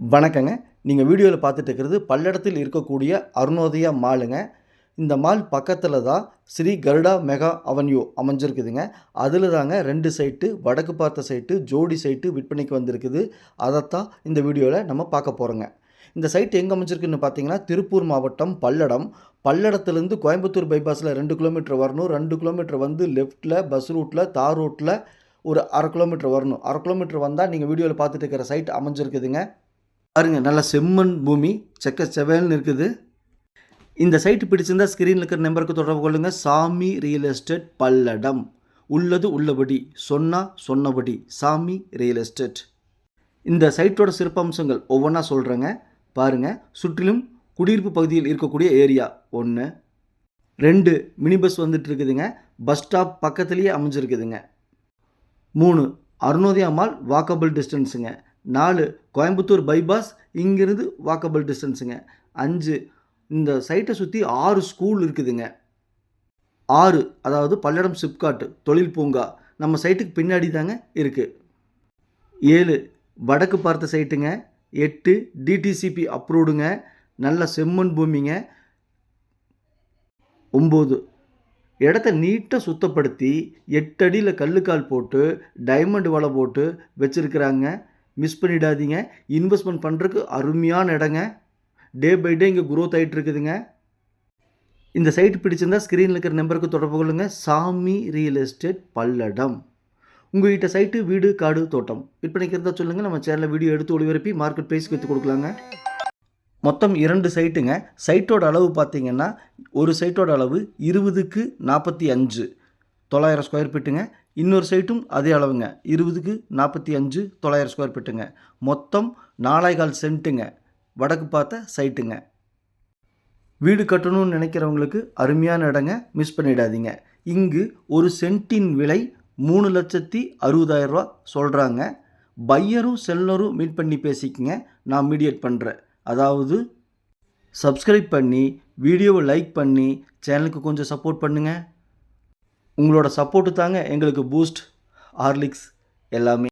வணக்கங்க. நீங்கள் வீடியோவில் பார்த்துட்டு இருக்கிறது பல்லடத்தில் இருக்கக்கூடிய அருணோதயா மாலுங்க. இந்த மால் பக்கத்தில் தான் ஸ்ரீ கருடா மெகா அவென்யூ அமைஞ்சிருக்குதுங்க. அதில் தாங்க ரெண்டு சைட்டு வடக்கு பார்த்த சைட்டு ஜோடி சைட்டு விற்பனைக்கு வந்திருக்குது. அதைத்தான் இந்த வீடியோவில் நம்ம பார்க்க போகிறோங்க இந்த சைட் எங்கே அமைஞ்சிருக்குன்னு பார்த்தீங்கன்னா திருப்பூர் மாவட்டம் பல்லடம். பல்லடத்துலேருந்து கோயம்புத்தூர் பைபாஸில் ரெண்டு கிலோமீட்டர் வரணும். ரெண்டு கிலோமீட்டர் வந்து லெஃப்ட்டில் பஸ் ரூட்டில் தார் ரூட்டில் ஒரு அரை கிலோமீட்டர் வரணும். அரை கிலோமீட்டர் வந்தால் நீங்கள் வீடியோவில் பார்த்துட்டு இருக்கிற சைட் அமைஞ்சிருக்குதுங்க. பாருங்க நல்ல செம்மண் பூமி செக்க செவல்னு இருக்குது. இந்த சைட்டு பிடிச்சிருந்தா ஸ்க்ரீனில் இருக்கிற நம்பருக்கு தொடர்பு கொள்ளுங்கள் சாமி ரியல் எஸ்டேட் பல்லடம். உள்ளது உள்ளபடி சொன்னா சொன்னபடி சாமி ரியல் எஸ்டேட் இந்த சைட்டோட சிறப்பம்சங்கள் ஒவ்வொன்றா சொல்கிறேங்க பாருங்கள் சுற்றிலும் குடியிருப்பு பகுதியில் இருக்கக்கூடிய ஏரியா ஒன்று ரெண்டு மினி பஸ் வந்துட்டு இருக்குதுங்க. பஸ் ஸ்டாப் பக்கத்துலேயே அமைஞ்சிருக்குதுங்க. மூணு அருணோதயா மால் வாக்கபிள் டிஸ்டன்ஸுங்க நாலு கோயம்புத்தூர் பைபாஸ் இங்கிருந்து வாக்கபிள் டிஸ்டன்ஸுங்க அஞ்சு இந்த சைட்டை சுற்றி ஆறு ஸ்கூல் இருக்குதுங்க. ஆறு அதாவது பல்லடம் சிப்காட் தொழில் பூங்கா நம்ம சைட்டுக்கு பின்னாடி தாங்க இருக்குது ஏழு வடக்கு பார்த்த சைட்டுங்க எட்டு டிடிசிபி அப்ரூவ்டுங்க நல்ல செம்மண் பூமிங்க. ஒம்பது இடத்த நீட்டாக சுத்தப்படுத்தி எட்டடியில் கல்லுக்கால் போட்டு டைமண்ட் வலை போட்டு வச்சுருக்குறாங்க. மிஸ் பண்ணிடாதீங்க. இன்வெஸ்ட்மெண்ட் பண்ணுறதுக்கு அருமையான இடங்க. டே பை டே இங்கே குரோத் ஆகிட்டு இருக்குதுங்க இந்த சைட் பிடிச்சிருந்தா ஸ்க்ரீனில் இருக்கிற நம்பருக்கு தொடர்பு கொள்ளுங்கள் சாமி ரியல் எஸ்டேட் பல்லடம். உங்கள்கிட்ட சைட்டு வீடு காடு தோட்டம். விற்பனைக்கு இருந்தால் சொல்லுங்கள் நம்ம சேனலில் வீடியோ எடுத்து ஒளிபரப்பி மார்க்கெட் ப்ரைஸ்க்கு விற்று கொடுக்கலாங்க. மொத்தம் இரண்டு சைட்டுங்க சைட்டோட அளவு பார்த்தீங்கன்னா ஒரு சைட்டோட அளவு இருபதுக்கு நாற்பத்தி அஞ்சு. தொள்ளாயிரம் ஸ்கொயர் ஃபீட்டுங்க இன்னொரு சைட்டும் அதே அளவுங்க. இருபதுக்கு நாற்பத்தி அஞ்சு தொள்ளாயிரம் ஸ்கொயர் ஃபீட்டுங்க மொத்தம் நாலாய்கால் சென்ட்டுங்க. வடக்கு பார்த்த சைட்டுங்க. வீடு கட்டணும்னு நினைக்கிறவங்களுக்கு அருமையான இடங்க. மிஸ் பண்ணிடாதீங்க. இங்கு ஒரு சென்ட்டின் விலை மூணு லட்சத்தி அறுபதாயிரம் ரூபா சொல்கிறாங்க பையரும் செல்லரும் மீட் பண்ணி பேசிக்கங்க. நான் மீடியேட் பண்ணுறேன் அதாவது சப்ஸ்கிரைப் பண்ணி வீடியோவை லைக் பண்ணி சேனலுக்கு கொஞ்சம் சப்போர்ட் பண்ணுங்கள் உங்களோட சப்போர்ட்டு தாங்க எங்களுக்கு பூஸ்ட் ஹார்லிக்ஸ் எல்லாமே.